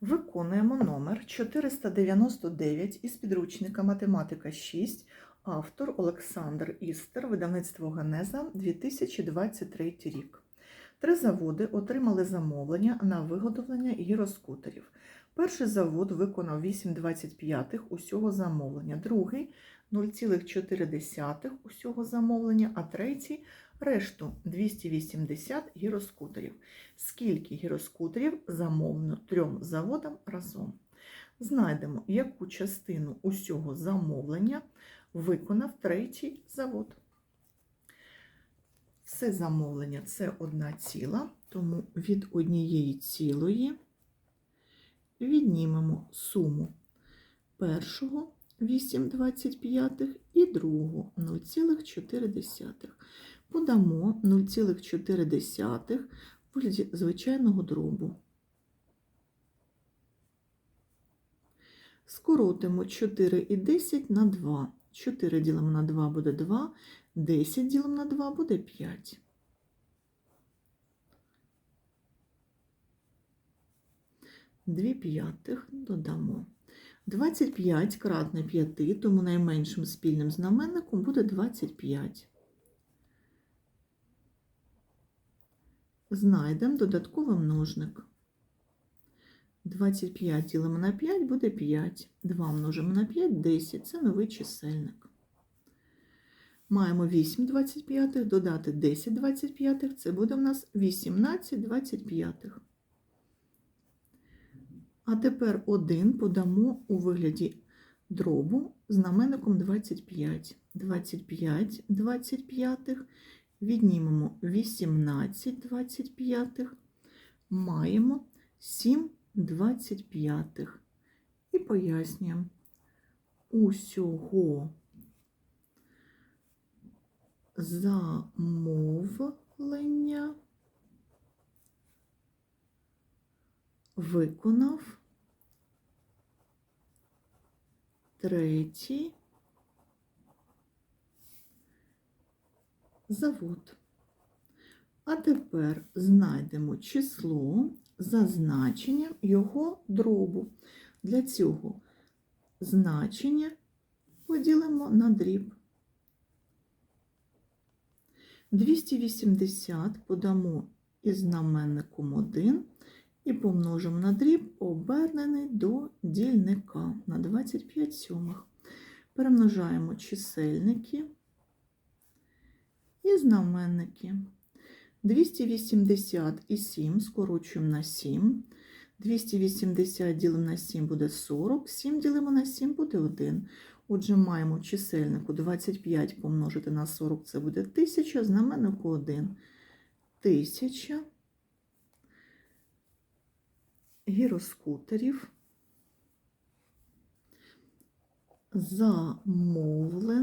Виконуємо номер 499 із підручника Математика 6, автор Олександр Істер, видавництво Генеза 2023 рік. Три заводи отримали замовлення на виготовлення гіроскутерів. Перший завод виконав 8,25 усього замовлення, другий 0,4 усього замовлення, а третій решту 280 гіроскутерів. Скільки гіроскутерів замовлено трьом заводам разом? Знайдемо, яку частину усього замовлення виконав третій завод. Все замовлення це одна ціла, тому від однієї цілої віднімемо суму першого 8,25 і другого 0,4. Подамо 0,4 в вигляді звичайного дробу. Скоротимо 4 і 10 на 2. 4 ділимо на 2 буде 2, 10 ділимо на 2 буде 5. Дві п'ятих додамо. 25 кратне 5, тому найменшим спільним знаменником буде 25. Знайдемо додатковий множник. 25 ділимо на 5 буде 5. 2 множимо на 5 10. Це новий чисельник. Маємо 8 25, додати 10 25, це буде у нас 18 25. А тепер 1 подамо у вигляді дробу знаменником 25. 25 25, віднімемо 18 25, маємо 7 25. І пояснюємо усього замовлення виконав третій завод. А тепер знайдемо число за значенням його дробу. Для цього значення поділимо на дріб. 280 подамо із знаменником 1 і помножимо на дріб, обернений до дільника на 25 сьомих. Перемножаємо чисельники і знаменники. 280 і 7 скорочуємо на 7. 280 ділимо на 7 буде 40, 7 ділимо на 7 буде 1. Отже, маємо чисельнику 25 помножити на 40, це буде 1000, знаменнику 1. 1000 гіроскутерів замовлено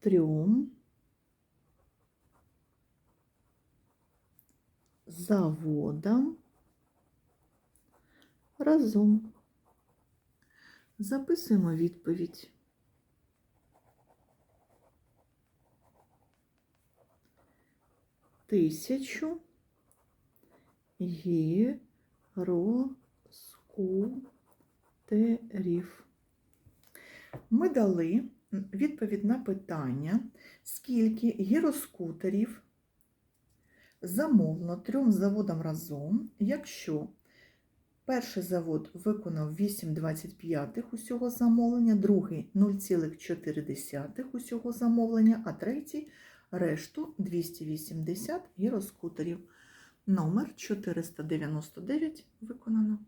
трьом заводам разом. Записуємо відповідь. Тисячу гіроскутерів. Ми дали відповідь на питання, скільки гіроскутерів замовлено трьом заводам разом, якщо перший завод виконав 8,25 усього замовлення, другий 0,4 усього замовлення, а третій решту 280 гіроскутерів. Номер 499 виконано.